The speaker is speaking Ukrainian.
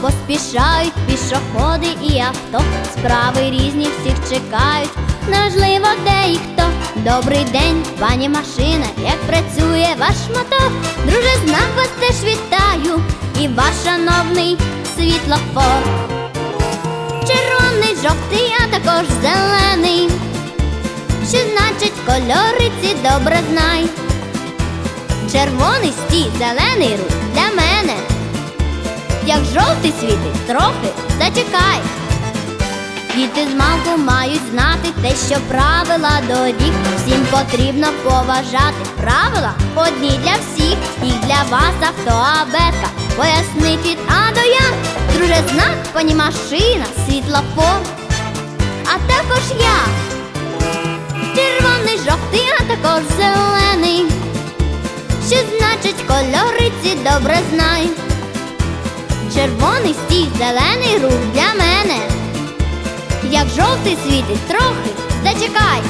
поспішають пішоходи і авто. Справи різні всіх чекають. Неважливо, де і хто. Добрий день, пані машина, як працює ваш мотор. Друже, знак вас теж вітаю, і ваш шановний світлофор. Червоний, жовтий, а також зелений. Що значить кольори ці добре знай. Червоний стій, зелений рух для. Як жовтий світить, трохи зачекай. Діти з малку мають знати те, що правила доріг всім потрібно поважати. Правила одні для всіх, і для вас автоабетка. Пояснить від А до Я. Друже, знак, пані машина, світлофор. А також я. Червоний, жовтий, а також зелений. Що значить кольори ці добре знай. Червоний стій, зелений рух для мене. Як жовтий світить трохи, зачекай.